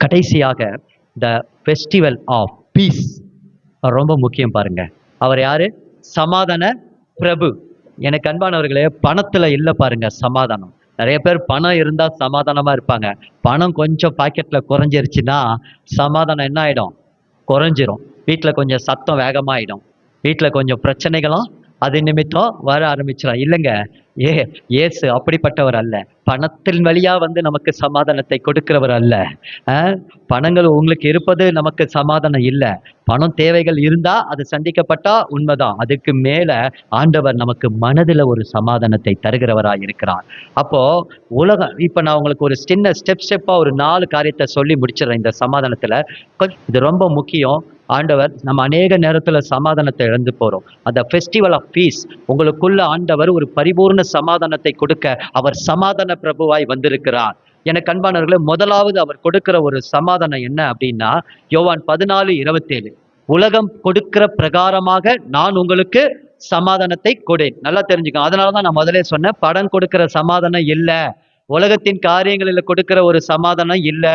கடைசியாக த festival of piece ரொம்ப முக்கியம் பாருங்க. அவர் யாரு? சமாதான பிரபு. எனக்கு அன்பானவர்களே பணத்துல இல்லை பாருங்க சமாதானம். நிறைய பேர் பணம் இருந்தால் சமாதானமாக இருப்பாங்க. பணம் கொஞ்சம் பாக்கெட்டில் குறைஞ்சிருச்சுன்னா சமாதானம் என்ன ஆகிடும் குறைஞ்சிரும். வீட்டில் கொஞ்சம் சத்தம் வேகமாக ஆகிடும் வீட்டில் கொஞ்சம் பிரச்சனைகளும் அது நிமித்தம் வர ஆரம்பிச்சிடும் இல்லைங்க ஏ இயேசு அப்படிப்பட்டவர் அல்ல. பணத்தின் வழியா வந்து நமக்கு சமாதானத்தை கொடுக்கிறவர் அல்ல. பணங்கள் உங்களுக்கு இருப்பது நமக்கு சமாதானம் இல்லை. பணம் தேவைகள் இருந்தா அது சந்திக்கப்பட்டா உண்மைதான் அதுக்கு மேல ஆண்டவர் நமக்கு மனதில் ஒரு சமாதானத்தை தருகிறவராக இருக்கிறார். அப்போ உலகம் இப்ப நான் உங்களுக்கு ஒரு சின்ன ஸ்டெப் ஸ்டெப்பா ஒரு நாலு காரியத்தை சொல்லி முடிச்சிடுறேன் இந்த சமாதானத்துல. இது ரொம்ப முக்கியம். ஆண்டவர் நம்ம அநேக நேரத்தில் சமாதானத்தை இழந்து போகிறோம் அந்த ஃபெஸ்டிவல் ஆஃப் பீஸ் உங்களுக்குள்ள ஆண்டவர் ஒரு பரிபூர்ண சமாதானத்தை கொடுக்க அவர் சமாதான பிரபுவாய் வந்திருக்கிறார். எனக்கு அன்பானவர்களே முதலாவது அவர் கொடுக்கிற ஒரு சமாதானம் என்ன அப்படின்னா யோவான் பதினாலு இருபத்தேழு. உலகம் கொடுக்கிற பிரகாரமாக நான் உங்களுக்கு சமாதானத்தை கொடேன் நல்லா தெரிஞ்சுக்கோ அதனால தான் நான் முதலே சொன்னேன் படம் கொடுக்கிற சமாதானம் இல்லை. உலகத்தின் காரியங்களில் கொடுக்கிற ஒரு சமாதானம் இல்லை.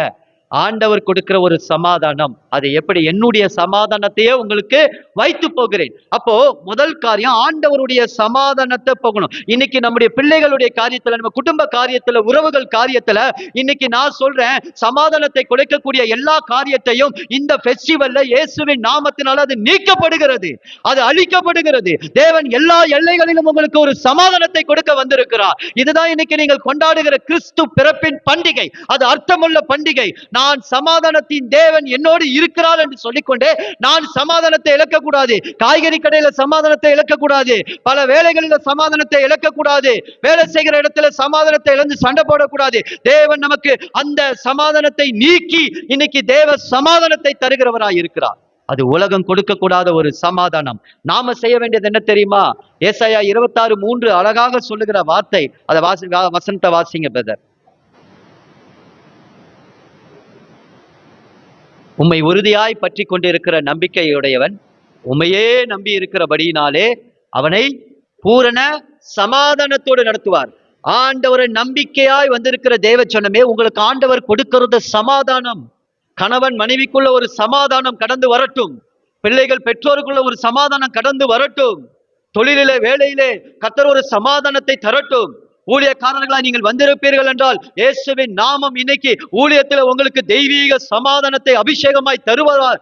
ஆண்டவர் கொடுக்கிற ஒரு சமாதானம். அது எப்படி என்னுடைய சமாதானத்தையே உங்களுக்கு வைத்து போகிறேன். அப்போ முதல் காரியம் ஆண்டவருடைய சமாதானத்தை போகணும். இன்னைக்கு நம்முடைய பிள்ளைகளுடைய காரியத்துல நம்ம குடும்ப காரியத்துல உறவுகள் காரியத்துல இன்னைக்கு நான் சொல்றேன் சமாதானத்தை குலைக்கக்கூடிய எல்லா காரியத்தையும் இந்த பெஸ்டிவல்ல இயேசுவின் நாமத்தினால அது நீக்கப்படுகிறது. அது அழிக்கப்படுகிறது. தேவன் எல்லா எல்லைகளிலும் உங்களுக்கு ஒரு சமாதானத்தை கொடுக்க வந்திருக்கிறார். இதுதான் இன்னைக்கு நீங்கள் கொண்டாடுகிற கிறிஸ்து பிறப்பின் பண்டிகை. அது அர்த்தமுள்ள பண்டிகை. நான் சமாதானத்தின் தேவன் என்னோடு இருக்கிறார் என்று சொல்லிக்கொண்டே நான் சமாதானத்தை இழக்கக்கூடாது. காய்கறி கடையில சமாதானத்தை இழக்கக்கூடாது. பல வேலைகளில சமாதானத்தை இழக்கக்கூடாது. வேலை செய்கிற இடத்துல சமாதானத்தை இழந்து சண்டை போடக்கூடாது. தேவன் நமக்கு அந்த சமாதானத்தை நீக்கி இன்னைக்கு தேவ சமாதானத்தை தருகிறவராய் இருக்கிறார். அது உலகம் கொடுக்கக்கூடாத ஒரு சமாதானம். நாம செய்ய வேண்டியது என்ன தெரியுமா? ஏசாயா இருபத்தாறு மூன்று அழகாக சொல்லுகிற வார்த்தை. அதை வாசி வசந்த வசனத்தை வாசிங்க பிரதர் உம்மை உறுதியாய் பற்றி கொண்டிருக்கிற நம்பிக்கையுடையவன் உண்மையே நம்பி இருக்கிறபடியினாலே அவனை பூரண சமாதானத்தோடு நடத்துவார். ஆண்டவரை நம்பிக்கையாய் வந்திருக்கிற தேவ சொன்னமே உங்களுக்கு ஆண்டவர் கொடுக்கிறது சமாதானம். கணவன் மனைவிக்குள்ள ஒரு சமாதானம் கடந்து வரட்டும். பிள்ளைகள் பெற்றோருக்குள்ள ஒரு சமாதானம் கடந்து வரட்டும். தொழிலிலே வேலையிலே கத்தர் ஒரு சமாதானத்தை தரட்டும். ஊழியக்காரர்களா நீங்கள் வந்திருப்பீர்கள் என்றால் இயேசுவின் நாமம் இன்னைக்கு ஊழியத்துல உங்களுக்கு தெய்வீக சமாதானத்தை அபிஷேகமாய் தருவார்.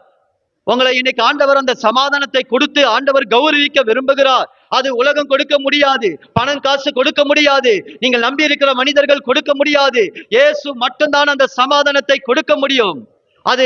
உங்களை இன்னைக்கு ஆண்டவர் அந்த சமாதானத்தை கொடுத்து ஆண்டவர் கௌரவிக்க விரும்புகிறார். அது உலகம் கொடுக்க முடியாது பணம் காசு கொடுக்க முடியாது நீங்கள் நம்பி இருக்கிற மனிதர்கள் கொடுக்க முடியாது. இயேசு மட்டும்தான் அந்த சமாதானத்தை கொடுக்க முடியும். அது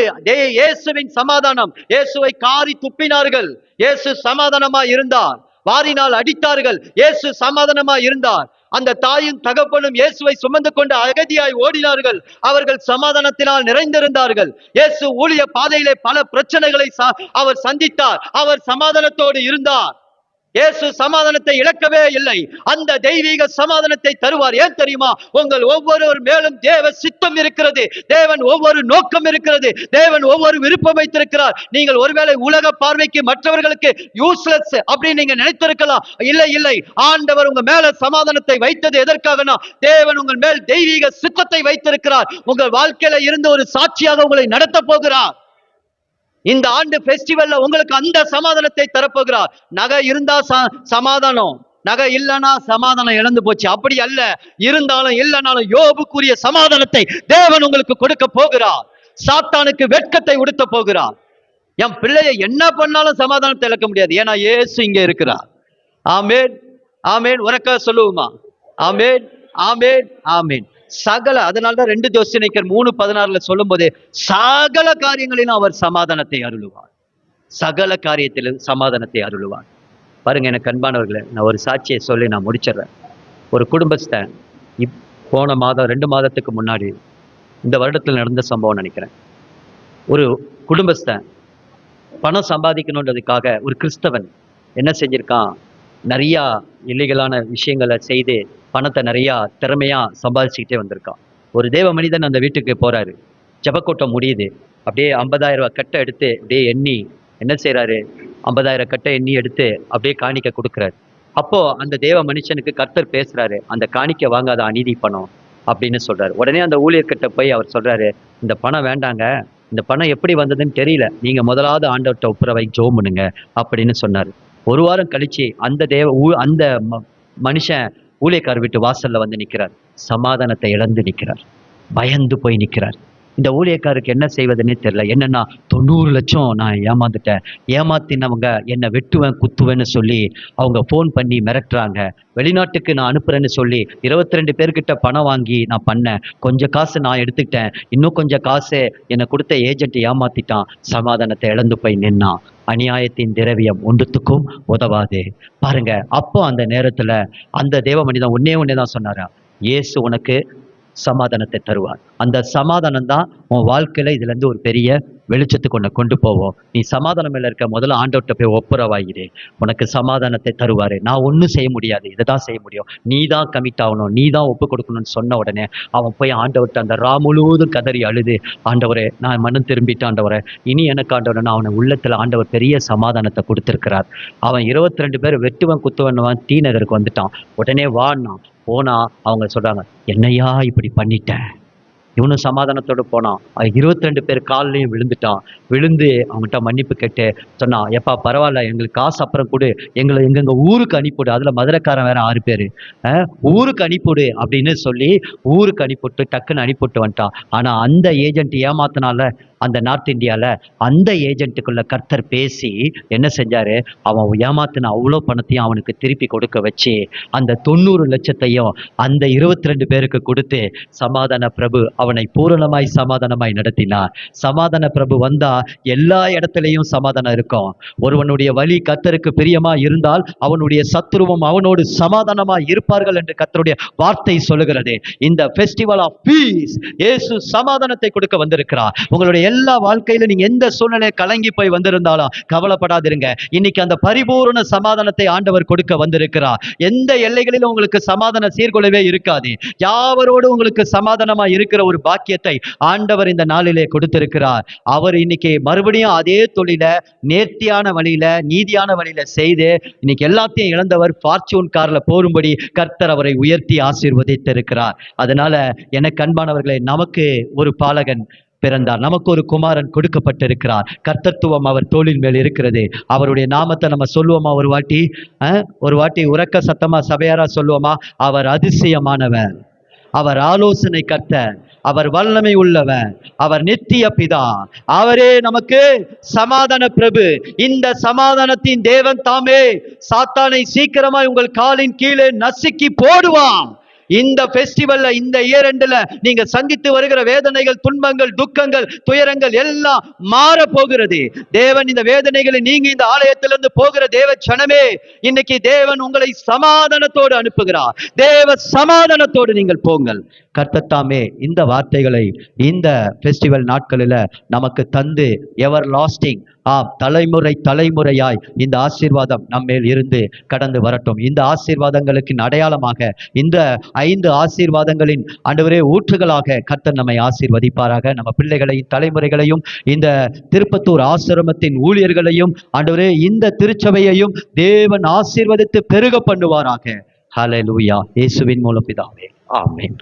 இயேசுவின் சமாதானம். இயேசுவை காரி துப்பினார்கள். இயேசு சமாதானமா இருந்தார். வாரினால் அடித்தார்கள். இயேசு சமாதானமா இருந்தார். அந்த தாயும் தகப்பனும் இயேசுவை சுமந்து கொண்டு அகதியாய் ஓடினார்கள். அவர்கள் சமாதானத்தினால் நிறைந்திருந்தார்கள். இயேசு ஊழிய பாதையிலே பல பிரச்சனைகளை ச- அவர் சந்தித்தார். அவர் சமாதானத்தோடு இருந்தார். இயேசு சமாதானத்தை இழக்கவே இல்லை. அந்த தெய்வீக சமாதானத்தை தருவார். ஏன் தெரியுமா? உங்கள் ஒவ்வொருவர் மேலும் தேவ சித்தம் இருக்கிறது. தேவன் ஒவ்வொரு நோக்கம் இருக்கிறது. தேவன் ஒவ்வொரு விருப்பம் வைத்திருக்கிறார். நீங்கள் ஒருவேளை உலக பார்வைக்கு மற்றவர்களுக்கு யூஸ்லெஸ் அப்படின்னு நீங்க நினைத்திருக்கலாம். இல்லை இல்லை. ஆண்டவர் உங்க மேல சமாதானத்தை வைத்தது எதற்காகனா? தேவன் உங்கள் மேல் தெய்வீக சித்தத்தை வைத்திருக்கிறார். உங்கள் வாழ்க்கையில இருந்து ஒரு சாட்சியாக உங்களை நடத்த போகிறார். இந்த ஆண்டு பெஸ்டிவல்ல உங்களுக்கு அந்த சமாதானத்தை தரப்போகிறார். நகை இருந்தா ச- சமாதானம். நகை இல்லைன்னா சமாதானம் இழந்து போச்சு. அப்படி அல்ல. இருந்தாலும் இல்லைனாலும் யோபுக்குரிய சமாதானத்தை தேவன் உங்களுக்கு கொடுக்க போகிறார். சாத்தானுக்கு வெட்கத்தை உடுத்த போகிறார். என் பிள்ளைய என்ன பண்ணாலும் சமாதானத்தை இழக்க முடியாது. ஏன்னா ஏசு இங்க இருக்கிறார். ஆமேன். ஆமேன். உனக்க சொல்லுவோமா? ஆமேன். ஆமேன். ஆமேன். சகல அதனால்தான் ரெண்டு ஜோசினிக்கர் மூணு பதினாறுல சொல்லும் போது சகல காரியங்களிலும் அவர் சமாதானத்தை அருளுவார். சகல காரியத்திலும் சமாதானத்தை அருளுவார். பாருங்க எனக்கு அன்பானவர்களை நான் ஒரு சாட்சியை சொல்லி நான் முடிச்சிடுறேன். ஒரு குடும்பஸ்தன் இப் போன மாதம் ரெண்டு மாதத்துக்கு முன்னாடி இந்த வருடத்தில் நடந்த சம்பவம் நினைக்கிறேன். ஒரு குடும்பஸ்தன் பணம் சம்பாதிக்கணுன்றதுக்காக ஒரு கிறிஸ்தவன் என்ன செஞ்சிருக்கான்? நிறையா இல்லீகலான விஷயங்களை செய்து பணத்தை நிறையா திறமையாக சம்பாதிச்சுக்கிட்டே வந்திருக்கான். ஒரு தேவ மனிதன் அந்த வீட்டுக்கு போகிறாரு ஜபக்கூட்டம் முடியுது. அப்படியே ஐம்பதாயிரம் ரூபா கட்டை எடுத்து அப்படியே எண்ணி என்ன செய்கிறாரு ஐம்பதாயிரம் கட்டை எண்ணி எடுத்து அப்படியே காணிக்க கொடுக்குறாரு. அப்போது அந்த தேவ மனுஷனுக்கு கர்த்தர் பேசுகிறாரு அந்த காணிக்க வாங்காத அநீதி பணம் அப்படின்னு சொல்கிறாரு உடனே அந்த ஊழியர்கிட்ட போய் அவர் சொல்கிறாரு இந்த பணம் வேண்டாங்க இந்த பணம் எப்படி வந்ததுன்னு தெரியல. நீங்கள் முதலாவது ஆண்டவர்கிட்ட ஒப்புரவை ஜோம் பண்ணுங்க அப்படின்னு சொன்னார். ஒரு வாரம் கழிச்சு அந்த தேவ ஊ- அந்த ம- மனுஷன் ஊழியக்கார் வீட்டு வாசல்ல வந்து நிற்கிறார் சமாதானத்தை இழந்து நிற்கிறார் பயந்து போய் நிற்கிறார் இந்த ஊழியக்காருக்கு என்ன செய்வதுன்னே தெரில என்னென்னா தொண்ணூறு லட்சம் நான் ஏமாந்துட்டேன். ஏமாத்தினவங்க என்னை வெட்டுவேன் குத்துவேன்னு சொல்லி அவங்க ஃபோன் பண்ணி மிரட்டுறாங்க. வெளிநாட்டுக்கு நான் அனுப்புறேன்னு சொல்லி இருபத்தி ரெண்டு பேர்கிட்ட பணம் வாங்கி நான் பண்ணேன். கொஞ்சம் காசு நான் எடுத்துக்கிட்டேன். இன்னும் கொஞ்சம் காசு என்னை கொடுத்த ஏஜென்ட் ஏமாத்திட்டான். சமாதானத்தை இழந்து போய் நின்னான். அநியாயத்தின் திரவியம் ஒன்றுத்துக்கும் உதவாது. பாருங்க அப்போ அந்த நேரத்தில் அந்த தேவ மனிதன் ஒன்னே ஒன்னே தான் சொன்னாரா? இயேசு உனக்கு சமாதானத்தை தருவார். அந்த சமாதானம் தான் உன் வாழ்க்கையில் இதுலேருந்து ஒரு பெரிய வெளிச்சத்துக்கு உன்னை கொண்டு போவோம் நீ சமாதானம் மேலே இருக்க முதல்ல ஆண்டவர்கிட்ட போய் ஒப்புரவாயிரு. உனக்கு சமாதானத்தை தருவார். நான் ஒன்றும் செய்ய முடியாது. இதை தான் செய்ய முடியும். நீ தான் கமிட் ஆகணும். நீ தான் ஒப்பு கொடுக்கணும்னு சொன்ன உடனே அவன் போய் ஆண்டவர்கிட்ட அந்த ரா முழுவதும் கதறி அழுது ஆண்டவரே நான் மனம் திரும்பிட்டு ஆண்டவரே இனி எனக்கு ஆண்டவரே நான் அவனை உள்ளத்தில் ஆண்டவர் பெரிய சமாதானத்தை கொடுத்துருக்கிறார். அவன் இருபத்தி ரெண்டு பேர் வெட்டுவன் குத்துவன் டி நகருக்கு வந்துட்டான். உடனே வான்னா போனால் அவங்க சொல்கிறாங்க என்னையா இப்படி பண்ணிட்டேன் இவனும் சமாதானத்தோடு போனான். இருபத்தி ரெண்டு பேர் கால்லையும் விழுந்துட்டான். விழுந்து அவங்ககிட்ட மன்னிப்பு கேட்டு சொன்னான் எப்பா பரவாயில்ல எங்களுக்கு காசு அப்புறம் கொடு. எங்களை எங்கெங்க ஊருக்கு அனுப்பிவிடு. அதில் மதுரைக்காரன் வேற ஆறு பேர். ஊருக்கு அனுப்பிவிடு அப்படின்னு சொல்லி ஊருக்கு அனுப்பிவிட்டு டக்குன்னு அனுப்பிவிட்டு வந்துட்டான். ஆனால் அந்த ஏஜென்ட் ஏமாத்தினால அந்த நார்த் இந்தியாவில் அந்த ஏஜென்ட்டுக்குள்ள கர்த்தர் பேசி என்ன செஞ்சார்? அவன் ஏமாத்தின அவ்வளோ பணத்தையும் அவனுக்கு திருப்பி கொடுக்க வச்சு அந்த தொண்ணூறு லட்சத்தையும் அந்த இருபத்தி ரெண்டு பேருக்கு கொடுத்து சமாதான பிரபு அவனை பூரணமாய் சமாதானமாய் நடத்தினார் சமாதான பிரபு வந்தால் எல்லா இடத்துலையும் சமாதானம் இருக்கும். ஒருவனுடைய வழி கர்த்தருக்கு பிரியமாக இருந்தால் அவனுடைய சத்ருவம் அவனோடு சமாதானமாக இருப்பார்கள் என்று கத்தருடைய வார்த்தை சொல்லுகிறது. இந்த ஃபெஸ்டிவல் ஆஃப் பீஸ் இயேசு சமாதானத்தை கொடுக்க வந்திருக்கிறார். உங்களுடைய எல்லா வாழ்க்கையில நீங்க எந்த சூழ்நிலையை கலங்கி போய் வந்திருந்தாலும் கவலைப்படாதிருங்க. இன்னைக்கு அந்த பரிபூரண சமாதானத்தை ஆண்டவர் கொடுக்க வந்திருக்கிறார். எந்த எல்லைகளிலும் உங்களுக்கு சமாதான சீர்குலைவே இருக்காது. யாவரோடு உங்களுக்கு சமாதானமா இருக்கிற ஒரு பாக்கியத்தை ஆண்டவர் இந்த நாளிலே கொடுத்திருக்கிறார். அவர் இன்னைக்கு மறுபடியும் அதே தொழில நேர்த்தியான வழியில நீதியான வழியில செய்து இன்னைக்கு எல்லாத்தையும் இழந்தவர் பார்ச்சூன் கார்ல போரும்படி கர்த்தர் அவரை உயர்த்தி ஆசீர்வதித்திருக்கிறார். அதனால எனக்கு அன்பானவர்களே நமக்கு ஒரு பாலகன் பிறந்தார். நமக்கு ஒரு குமாரன் கொடுக்கப்பட்டிருக்கிறார். கர்த்தத்துவம் அவர் தோளின் மேல் இருக்கிறது. அவருடைய நாமத்தை நம்ம சொல்லுவோமா ஒரு வாட்டி? ஒரு வாட்டி உறக்க சத்தமா சபையாரா சொல்லுவோமா? அவர் அதிசயமானவர். அவர் ஆலோசனை கர்த்தர். அவர் வல்லமை உள்ளவர். அவர் நித்திய பிதா. அவரே நமக்கு சமாதான பிரபு. இந்த சமாதானத்தின் தேவன் தாமே. சாத்தானை சீக்கிரமாய் உங்கள் காலின் கீழே நசுக்கி போடுவான் இந்த ஃபெஸ்டிவல்ல இந்த இயர் எண்டுல நீங்க சந்தித்து வருகிற வேதனைகள் துன்பங்கள் துக்கங்கள் துயரங்கள் எல்லாம் மாற போகிறது தேவன் இந்த வேதனைகளை நீங்க இந்த ஆலயத்திலிருந்து போகிற தேவ சனமே இன்னைக்கு தேவன் உங்களை சமாதானத்தோடு அனுப்புகிறார். தேவ சமாதானத்தோடு நீங்கள் போங்கள். கர்த்தத்தாமே இந்த வார்த்தைகளை இந்த ஃபெஸ்டிவல் நாட்களில் நமக்கு தந்து எவர் லாஸ்டிங் ஆம் தலைமுறை தலைமுறையாய் இந்த ஆசீர்வாதம் நம்மேல் இருந்து கடந்து வரட்டும். இந்த ஆசீர்வாதங்களுக்கு அடையாளமாக இந்த ஐந்து ஆசீர்வாதங்களின் ஆண்டவரே ஊற்றுகளாக கர்த்தர் நம்மை ஆசீர்வதிப்பாராக. நம்ம பிள்ளைகளையும் தலைமுறைகளையும் இந்த திருப்பத்தூர் ஆசிரமத்தின் ஊழியர்களையும் ஆண்டவரே இந்த திருச்சபையையும் தேவன் ஆசீர்வதித்து பெருக பண்ணுவாராக. ஹலலூயா இயேசுவின் மூலம் பிதாவே. ஆமேன்